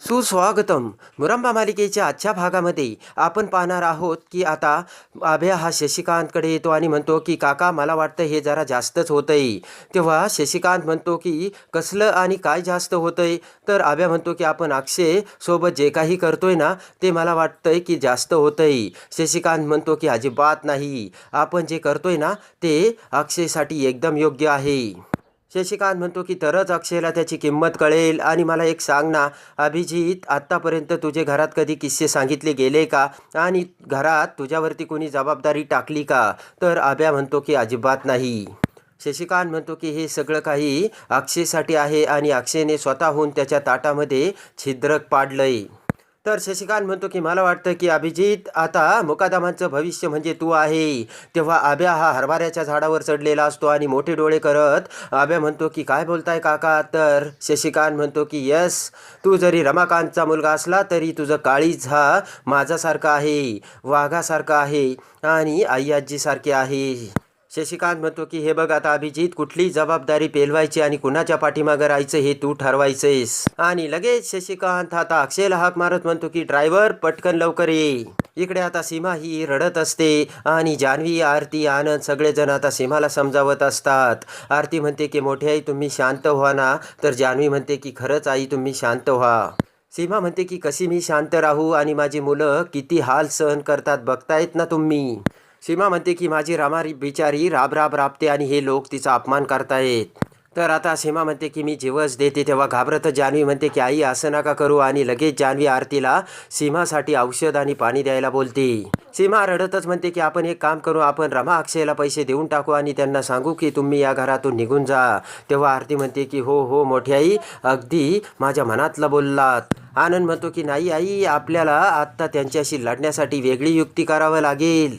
सुस्वागतम. मुरंबा मालिकेच्या आजच्या भागामध्ये आपण पाहणार आहोत की आता आभ्या हा शशिकांतकडे येतो आणि म्हणतो की काका मला वाटतं हे जरा जास्तच होतंय. तेव्हा शशिकांत म्हणतो की कसलं आणि काय जास्त होतंय? तर आभ्या म्हणतो की आपण अक्षय सोबत जे काही करतोय ना ते मला वाटतंय की जास्त होतंय. शशिकांत म्हणतो की अजिबात नाही. आपण जे करतोय ना ते अक्षयसाठी एकदम योग्य आहे. शशिकांत म्हणतो की तरच अक्षयला त्याची किंमत कळेल. आणि मला एक सांग ना अभिजित आत्तापर्यंत तुझे घरात कधी किस्से सांगितले गेले का? आणि घरात तुझ्यावरती कोणी जबाबदारी टाकली का? तर आभ्या म्हणतो की अजिबात नाही. शशिकांत म्हणतो की हे सगळं काही अक्षयसाठी आहे आणि अक्षयने स्वतःहून त्याच्या ताटामध्ये छिद्रक पाडलंय. तर शशिकांत म्हणतो की मला वाटतं की अभिजित आता मुकादमांचं भविष्य म्हणजे तू आहे. तेव्हा आब्या हा हरभऱ्याच्या झाडावर चढलेला असतो आणि मोठे डोळे करत आब्या म्हणतो की काय बोलताय काका? तर शशिकांत म्हणतो की यस तू जरी रमाकांतचा मुलगा असला तरी तुझं काळीज हा माझ्यासारखा आहे वाघासारखा आहे आणि आई आजीसारखे आहे. शशिकांत म्हणतो की हे बघ आता अभिजित कुठली जबाबदारी पेलवायची आणि कुणाच्या पाठीमागं राहायचं हे तू ठरवायचंयस. आणि लगेच शशिकांत आता अक्षयला हाक मारत म्हणतो की ड्रायव्हर पटकन लवकर ये. इकडे आता सीमा ही रडत असते आणि जान्हवी आरती आनंद सगळेजण आता सीमाला समजावत असतात. आरती म्हणते की मोठी आई तुम्ही शांत व्हा ना. तर जान्हवी म्हणते की खरंच आई तुम्ही शांत व्हा. सीमा म्हणते की कशी मी शांत राहू आणि माझी मुलं किती हाल सहन करतात बघतायत ना तुम्ही. सीमा म्हणते की माझी रामारी बिचारी राब राब राबते आणि हे लोक तिचा अपमान करतायत. तर आता सीमा म्हणते की मी जीवच देते. तेव्हा घाबरत जान्हवी म्हणते की आई असं नका करू. आणि लगेच जान्हवी आरतीला सीमासाठी औषध आणि पाणी द्यायला बोलते. सीमा रडतच म्हणते की आपण एक काम करू आपण रमा अक्षयला पैसे देऊन टाकू आणि त्यांना सांगू की तुम्ही या घरातून निघून जा. तेव्हा आरती म्हणते की हो हो मोठी आई अगदी माझ्या मनातलं बोललात. आनंद म्हणतो की नाही आई आपल्याला आत्ता त्यांच्याशी लढण्यासाठी वेगळी युक्ती करावं लागेल.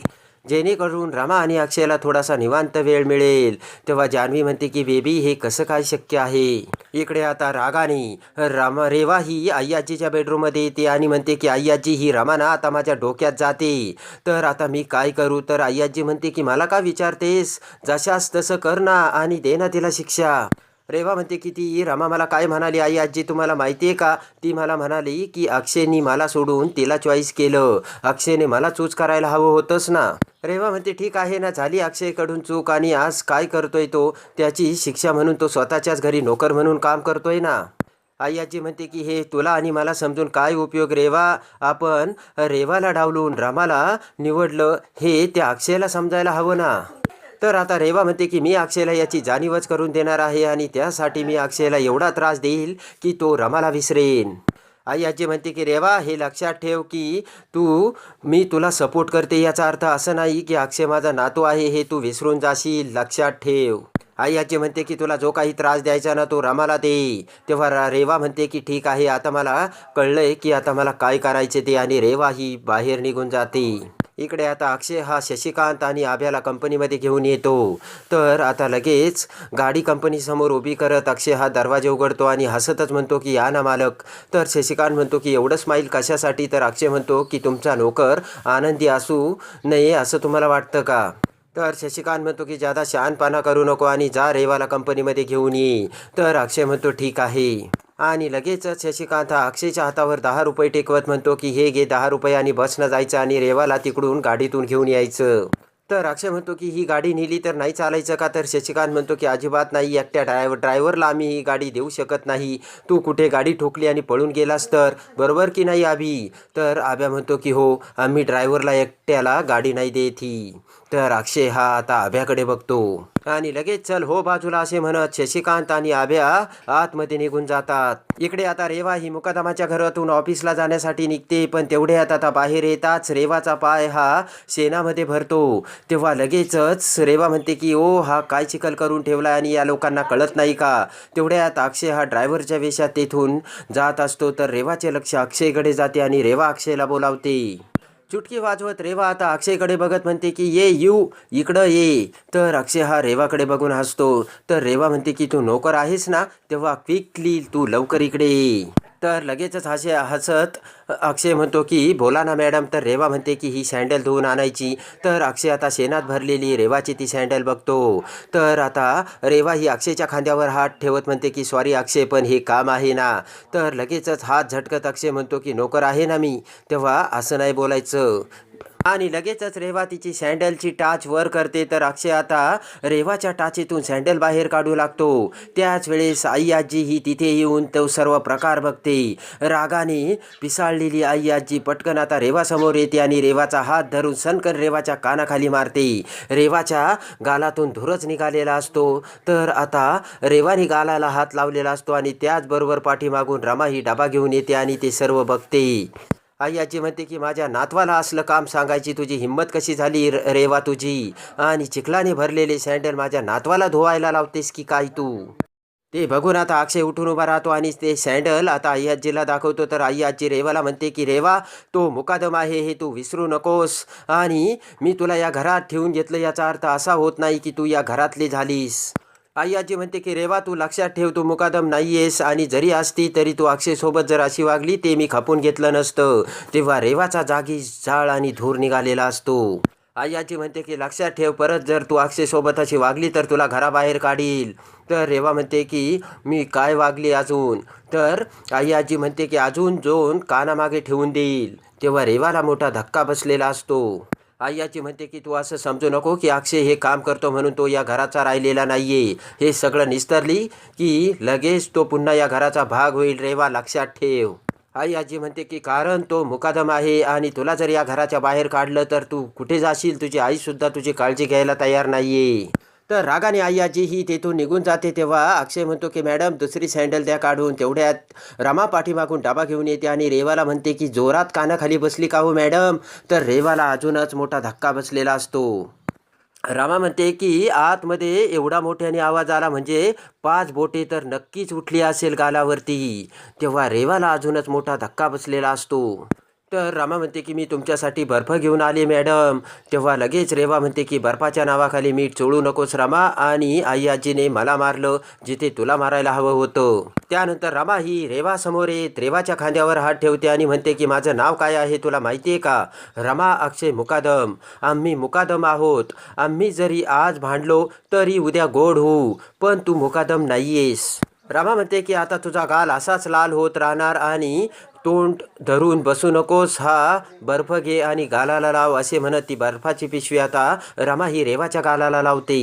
जेणेकरून रमा आणि अक्षयला थोडासा निवांत वेळ मिळेल. तेव्हा जान्हवी म्हणते की बेबी हे कसं काय शक्य आहे? इकडे आता रागाने. रामा रेवा ही अय्याजीच्या बेडरूममध्ये येते आणि म्हणते की अय्याजी ही रमा ना आता माझ्या डोक्यात जाते. तर आता मी काय करू? तर अय्याजी म्हणते की मला का विचारतेस? जशास तसं कर ना आणि दे ना तिला शिक्षा. रेवा म्हणते की ती रमा मला काय म्हणाली आई आजी तुम्हाला माहिती आहे का? ती मला म्हणाली की अक्षयनी मला सोडून तिला चॉईस केलं. अक्षयने मला चूज करायला हवं होतंच ना. रेवा म्हणते ठीक आहे ना झाली अक्षयकडून चूक आणि आज काय करतोय तो? त्याची शिक्षा म्हणून तो स्वतःच्याच घरी नोकर म्हणून काम करतोय ना. आई आजी म्हणते की हे तुला आणि मला समजून काय उपयोग रेवा आपण रेवाला डावलून रामाला निवडलं हे त्या अक्षयला समजायला हवं ना. तर आता रेवा म्हणते की मी अक्षयला याची जाणीवच करून देणार आहे आणि त्यासाठी मी अक्षयला एवढा त्रास देईल की तो रमाला विसरेन. आई आजी म्हणते की रेवा हे लक्षात ठेव की तू मी तुला सपोर्ट करते याचा अर्थ असं नाही की अक्षय माझा नातू आहे हे तू विसरून जाशील. लक्षात ठेव. आई आजी म्हणते की तुला जो काही त्रास द्यायचा ना तो रमाला दे. तेव्हा रेवा म्हणते की ठीक आहे आता मला कळलंय की आता मला काय करायचे ते आणि रेवा ही बाहेर निघून जाते. इकडे आता अक्षय हा शशिकांत आणि आभ्याला कंपनीमध्ये घेऊन येतो. तर आता लगेच गाडी कंपनीसमोर उभी करत अक्षय हा दरवाजा उघडतो आणि हसतच म्हणतो की या ना मालक. तर शशिकांत म्हणतो की एवढं स्माईल कशासाठी? तर अक्षय म्हणतो की तुमचा नोकर आनंदी असू नये असं तुम्हाला वाटतं का? तर शशिकांत म्हणतो की जादा शहाणपणा करू नको आणि जा रेवाला कंपनीमध्ये घेऊन ये. तर अक्षय म्हणतो ठीक आहे. आणि लगेचच शशिकांत हा अक्षयच्या हातावर दहा रुपये टेकवत म्हणतो की हे घे दहा रुपये आणि बसनं जायचं आणि रेवाला तिकडून गाडीतून घेऊन यायचं. तर अक्षय म्हणतो की ही गाडी नेली तर नाही चालायचं का? तर शशिकांत म्हणतो की अजिबात नाही एकट्या ड्रायव्हर ड्रायव्हरला आम्ही ही गाडी देऊ शकत नाही. तू कुठे गाडी ठोकली आणि पळून गेलास तर? बरोबर की नाही आभी तर आब्या म्हणतो की हो आम्ही ड्रायव्हरला एकट्याला गाडी नाही देत ही. तर अक्षय हा आता आभ्याकडे बघतो. आणि लगेच चल हो बाजूला असे म्हणत शशिकांत आणि आभ्या आतमध्ये निघून जातात. इकडे आता रेवा ही मुकादमाच्या घरातून ऑफिसला जाण्यासाठी निघते पण तेवढ्यात आता बाहेर येताच रेवाचा पाय हा शेणामध्ये भरतो. तेव्हा लगेचच रेवा म्हणते की ओ हा काय चिखल करून ठेवला आणि या लोकांना कळत नाही का? तेवढ्यात अक्षय हा ड्रायव्हरच्या वेशात तेथून जात असतो तर रेवाचे लक्ष अक्षयकडे जाते आणि रेवा अक्षयला बोलावते. चुटकी वाजवत रेवा आता अक्षयकडे बघत म्हणते की ये यू इकडं ये. तर अक्षय हा रेवाकडे बघून हसतो. तर रेवा म्हणते की तू नोकर आहेस ना तेव्हा क्विकली तू लवकर इकडे ये. तर लगेचच हसे हसत अक्षय म्हणतो की बोला ना मॅडम तर रेवा म्हणते की ही सँडल धुवून आणायची. तर अक्षय आता शेणात भरलेली रेवाची ती सँडल बघतो. तर आता रेवा ही अक्षयच्या खांद्यावर हात ठेवत म्हणते की सॉरी अक्षय पण हे काम आहे ना. तर लगेचच हात झटकत अक्षय म्हणतो की नोकर आहे ना मी. तेव्हा असं नाही बोलायचं. आणि लगेचच रेवा तिची सँडलची टाच वर करते. तर अक्षय आता रेवाच्या टाचेतून सँडल बाहेर काढू लागतो. त्याच वेळेस आई आजी ही तिथे येऊन तो सर्व प्रकार बघते. रागाने पिसाळलेली आई आजी पटकन आता रेवासमोर येते आणि रेवाचा हात धरून सनकन रेवाच्या कानाखाली मारते. रेवाच्या गालातून धुरच निघालेला असतो. तर आता रेवाने गालाला हात लावलेला असतो आणि त्याचबरोबर पाठीमागून रमा ही डबा घेऊन येते आणि ते सर्व बघते. आई आजी म्हणते की माझ्या नातवाला असलं काम सांगायची तुझी हिंमत कशी झाली र- रेवा तुझी? आणि चिखलाने भरलेले सँडल माझ्या नातवाला धुवायला लावतेस की काय तू? ते बघून आता अक्षय उठून उभा राहतो आणि ते सँडल आता आई आजीला दाखवतो. तर आई आजी रेवाला म्हणते की रेवा तो मुकादम आहे हे तू विसरू नकोस. आणि मी तुला या घरात ठेवून घेतलं याचा अर्थ असा होत नाही की तू या घरातली झालीस. आई आजी म्हणते की रेवा तू लक्षात ठेव तू मुकादम नाही आहेस आणि जरी असती तरी तू अक्षयसोबत जर अशी वागली ते मी खपून घेतलं नसतं. तेव्हा रेवाचा जागी जाळ आणि धूर निघालेला असतो. आई आजी म्हणते की लक्षात ठेव परत जर तू अक्षयसोबत अशी वागली तर तुला घराबाहेर काढील. तर रेवा म्हणते की मी काय वागली अजून? तर आई आजी म्हणते की अजून जोन कानामागे ठेवून देईल. तेव्हा रेवाला मोठा धक्का बसलेला असतो. आई आजी म्हणते की तू असं समजू नको की अक्षय हे काम करतो म्हणून तो या घराचा राहिलेला नाही आहे हे सगळं निस्तरली की लगेच तो पुन्हा या घराचा भाग होईल रेवा लक्षात ठेव. आई आजी म्हणते की कारण तो मुकादम आहे आणि तुला जर या घराच्या बाहेर काढलं तर तू कुठे जाशील? तुझी आईसुद्धा तुझी काळजी घ्यायला तयार नाही आहे तर रागाने आई आजी ही तेथून निघून जाते तेव्हा अक्षय म्हणतो की मॅडम दुसरी सँडल द्या काढून. तेवढ्यात रमा पाठीमागून डाबा घेऊन येते आणि रेवाला म्हणते की जोरात कानाखाली बसली का हो मॅडम? तर रेवाला अजूनच मोठा धक्का बसलेला असतो. रामा म्हणते की आतमध्ये एवढा मोठ्याने आवाज आला म्हणजे पाच बोटे तर नक्कीच उठली असेल गालावरती. तेव्हा रेवाला अजूनच मोठा धक्का बसलेला असतो. तर रामा म्हणते की मी तुमच्यासाठी बर्फ घेऊन आले मॅडम. तेव्हा लगेच रेवा म्हणते की बर्फाच्या नावाखाली मीठ चोळू नकोस रामा. आणि आई आजीने मला मारलं जिथे तुला मारायला हवं होतं. त्यानंतर रमा ही रेवासमोर येत रेवाच्या खांद्यावर हात ठेवते आणि म्हणते की माझं नाव काय आहे तुला माहिती आहे का? रमा अक्षय मुकादम आम्ही मुकादम आहोत. आम्ही जरी आज भांडलो तरी उद्या गोड होऊ पण तू मुकादम नाहीयेस. रामा म्हणते की आता तुझा गाल असाच लाल होत राहणार आणि तोंड धरून बसू नकोस हा बर्फ घे आणि गालाला लाव असे म्हणत ती बर्फाची पिशवी आता रमा ही रेवाच्या गालाला लावते.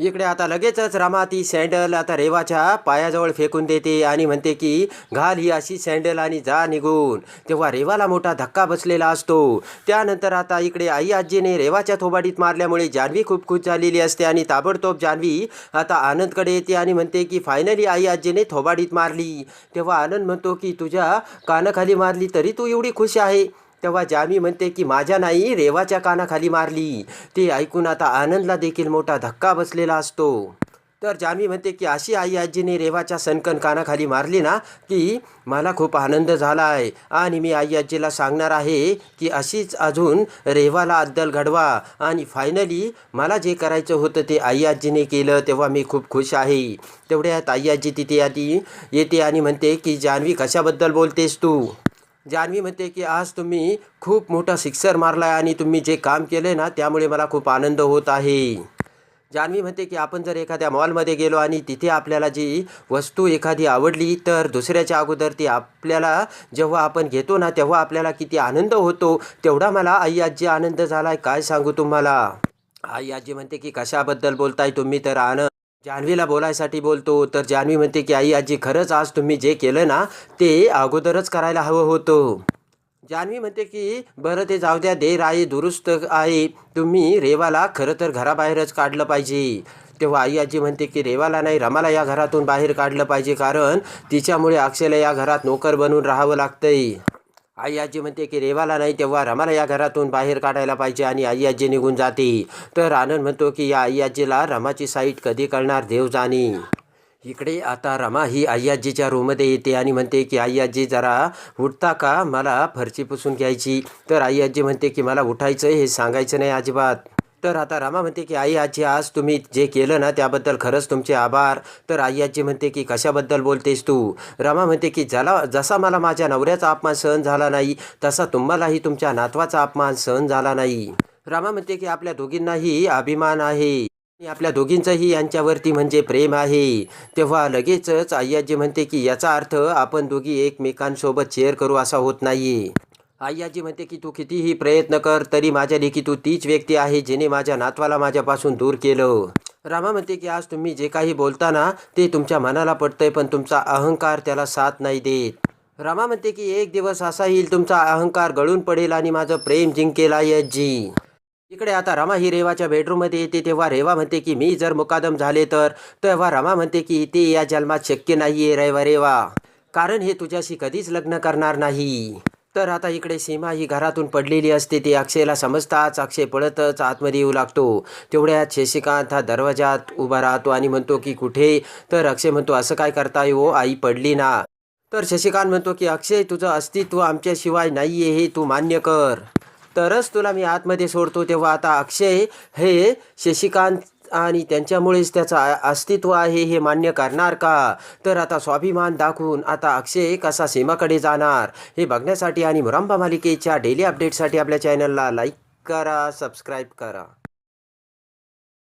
इकडे आता लगेचच रमा ती सँडल आता रेवाच्या पायाजवळ फेकून देते आणि म्हणते की घाल ही अशी सँडल आणि जा निघून. तेव्हा रेवाला मोठा धक्का बसलेला असतो. त्यानंतर आता इकडे आई आजीने रेवाच्या थोबाडीत मारल्यामुळे जान्हवी खूप खुश झालेली असते आणि ताबडतोब जान्हवी आता आनंदकडे येते आणि म्हणते की फायनली आई आजीने थोबाडीत मारली. तेव्हा आनंद म्हणतो की तुझ्या कानाखाली मारली तरी तू एवढी खुश आहे. तेव्हा जामी म्हणते की माझ्या नाही रेवाच्या कानाखाली मारली. ते ऐकून आता आनंदला देखील मोठा धक्का बसलेला असतो. तर जान्हवी म्हणते की अशी आई आजीने रेवाच्या सनकन कानाखाली मारली ना की मला खूप आनंद झाला आहे आणि मी आई आजीला सांगणार आहे की अशीच अजून रेवाला अद्दल घडवा. आणि फायनली मला जे करायचं होतं ते आई आजीने केलं तेव्हा मी खूप खुश आहे. तेवढ्यात आई आजी तिथे आधी येते आणि म्हणते की जान्हवी कशाबद्दल बोलतेस तू? जान्हवी म्हणते की आज तुम्ही खूप मोठा सिक्सर मारला आहे आणि तुम्ही जे काम केले ना त्यामुळे मला खूप आनंद होत आहे. जान्हवी म्हणते की आपण जर एखाद्या मॉलमध्ये गेलो आणि तिथे आपल्याला जी वस्तू एखादी आवडली तर दुसऱ्याच्या अगोदर ती आपल्याला जेव्हा आपण घेतो ना तेव्हा आपल्याला किती आनंद होतो. तेवढा मला आई आजी आनंद झाला आहे काय सांगू तुम्हाला? आई आजी म्हणते की कशाबद्दल बोलताय तुम्ही? तर आनंद जान्हवीला बोलायसाठी बोलतो. तर जान्हवी म्हणते की आई आजी खरंच आज तुम्ही जे केलं ना ते अगोदरच करायला हवं होतं. जान्हवी म्हणते की बरं ते जाऊ द्या देर आहे दुरुस्त आहे तुम्ही रेवाला खरं तर घराबाहेरच काढलं पाहिजे. तेव्हा आई आजी म्हणते की रेवाला नाही रमाला या घरातून बाहेर काढलं पाहिजे कारण तिच्यामुळे अक्षयला या घरात नोकर बनून राहावं लागतंय. आई आजी म्हणते की रेवाला नाही तेव्हा रमाला या घरातून बाहेर काढायला पाहिजे आणि आई आजी निघून जाते. तर आनंद म्हणतो की या आई आजीला रमाची साईट कधी कळणार? देव जाणी. इकडे आता रमा ही आई आजीच्या रूममध्ये येते आणि म्हणते की आई आजी जरा उठता का? मला फरची पुसून घ्यायची. तर आई आजी म्हणते की मला उठायचं हे सांगायचं नाही अजिबात. तर आता रामा म्हणते की आई आजी आज तुम्ही जे केलं ना त्याबद्दल खरंच तुमचे आभार. तर आई आजी म्हणते की कशाबद्दल बोलतेस तू? रामा म्हणते की ज्याला जसा मला माझ्या नवऱ्याचा अपमान सहन झाला नाही तसा तुम्हालाही तुमच्या नातवाचा अपमान सहन झाला नाही. रामा म्हणते की आपल्या दोघींनाही अभिमान आहे. आपल्या दोघींचंही यांच्यावरती म्हणजे प्रेम आहे. तेव्हा लगेचच आई आजी म्हणते की याचा अर्थ आपण दोघी एकमेकांसोबत शेअर करू असा होत नाही आई आजी म्हणते की तू कितीही प्रयत्न कर तरी माझ्या लेखी तू तीच व्यक्ती आहे जिने माझ्या नातवाला माझ्यापासून दूर केलं. रामा म्हणते की आज तुम्ही जे काही बोलता ते तुमच्या मनाला पडतंय पण तुमचा अहंकार त्याला साथ नाही देत. रामा म्हणते की एक दिवस असा येईल तुमचा अहंकार गळून पडेल आणि माझं प्रेम जिंकेल आई आजी. इकडे आता रमा ही रेवाच्या बेडरूममध्ये येते तेव्हा रेवा म्हणते की मी जर मुकादम झाले तर? तेव्हा रमा म्हणते की ते या जन्मात शक्य नाही आहे रेवा रेवा. कारण हे तुझ्याशी कधीच लग्न करणार नाही. तर आता इकडे सीमा ही घरातून पडलेली असते. ती अक्षयला समजताच अक्षय पळतच आतमध्ये येऊ लागतो. तेवढ्यात शशिकांत हा दरवाजात उभा राहतो आणि म्हणतो की कुठे? तर अक्षय म्हणतो असं काय करताय हो? आई पडली ना. तर शशिकांत म्हणतो की अक्षय तुझं अस्तित्व आमच्याशिवाय नाही आहे हे तू मान्य कर. तरच तुला मी आतमध्ये सोडतो. तेव्हा आता अक्षय हे शशिकांत आणि त्यांच्यामुळेच त्याचं अस्तित्व आहे हे मान्य करणार का? तर आता स्वाभिमान दाखवून आता अक्षय कसा सीमाकडे जाणार हे बघण्यासाठी आणि मुरांबा मालिकेच्या डेली अपडेटसाठी आपल्या चॅनलला लाईक करा सबस्क्राईब करा.